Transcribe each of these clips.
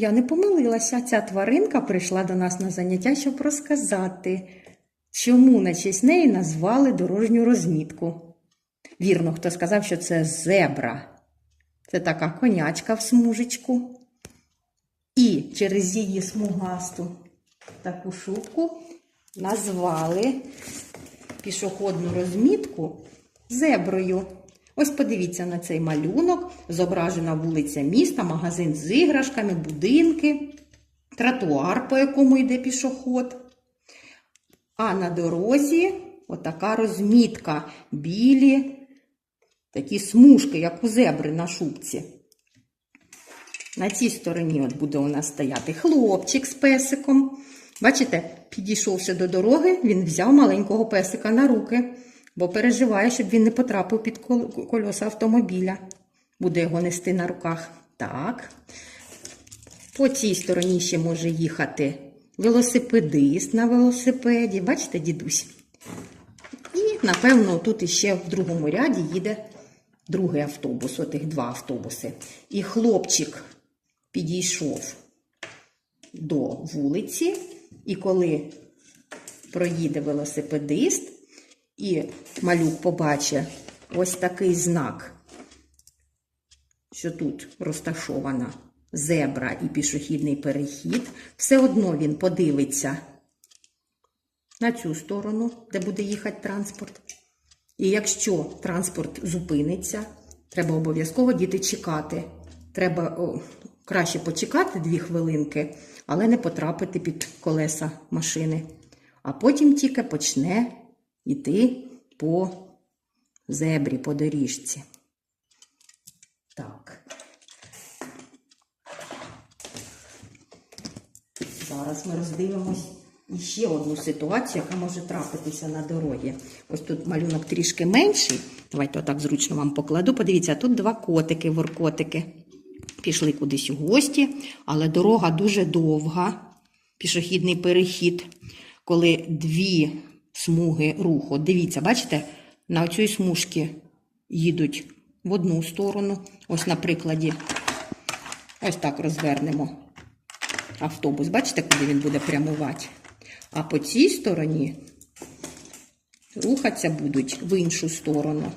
я не помилилася. Ця тваринка прийшла до нас на заняття, щоб розказати, чому на честь неї назвали дорожню розмітку. Вірно, хто сказав, що це зебра. Це така конячка в смужечку. І через її смугасту таку шубку назвали пішохідну розмітку зеброю. Ось подивіться на цей малюнок. Зображена вулиця міста, магазин з іграшками, будинки, тротуар, по якому йде пішоход. А на дорозі отака розмітка, білі такі смужки, як у зебри на шубці. На цій стороні от буде у нас стояти хлопчик з песиком. Бачите, підійшовши до дороги, він взяв маленького песика на руки, бо переживає, щоб він не потрапив під кол- кольоса автомобіля. Буде його нести на руках. Так. По цій стороні ще може їхати велосипедист на велосипеді. Бачите, дідусь? І, напевно, тут іще в другому ряді їде другий автобус, отих два автобуси. І хлопчик підійшов до вулиці, і коли проїде велосипедист, і малюк побачить ось такий знак, що тут розташована зебра і пішохідний перехід, все одно він подивиться на цю сторону, де буде їхати транспорт. І якщо транспорт зупиниться, треба обов'язково діти чекати. Треба о, краще почекати дві хвилинки, але не потрапити під колеса машини. А потім тільки почне йти по зебрі, по доріжці. Так. Зараз ми роздивимось ще одну ситуацію, яка може трапитися на дорозі. Ось тут малюнок трішки менший. Давайте отак зручно вам покладу. Подивіться, тут два котики, воркотики. Пішли кудись у гості, але дорога дуже довга, пішохідний перехід, коли дві смуги руху. Дивіться, бачите, на цій смужці їдуть в одну сторону. Ось на прикладі. Ось так розвернемо автобус. Бачите, куди він буде прямувати? А по цій стороні рухатися будуть в іншу сторону.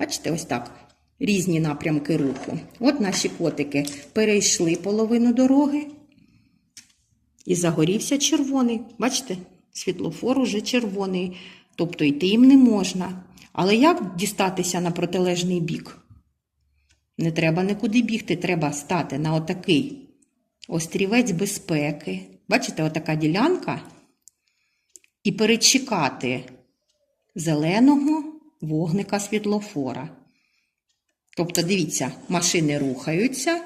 Бачите, ось так. Різні напрямки руху. От наші котики перейшли половину дороги і загорівся червоний. Бачите, світлофор уже червоний. Тобто йти їм не можна. Але як дістатися на протилежний бік? Не треба нікуди бігти, треба стати на отакий острівець безпеки. Бачите, отака ділянка. І перечекати зеленого вогника світлофора. Тобто, дивіться, машини рухаються,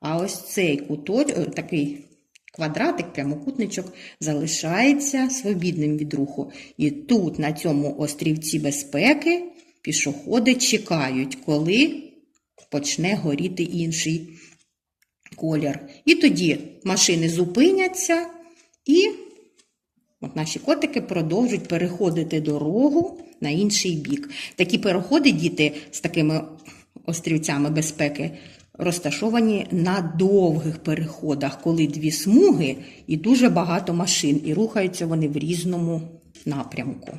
а ось цей куток, е, такий квадратик, прямокутничок, залишається свобідним від руху. І тут, на цьому острівці безпеки, пішоходи чекають, коли почне горіти інший колір. І тоді машини зупиняться, і от наші котики продовжують переходити дорогу на інший бік. Такі переходи діти з такими острівцями безпеки розташовані на довгих переходах, коли дві смуги і дуже багато машин, і рухаються вони в різному напрямку.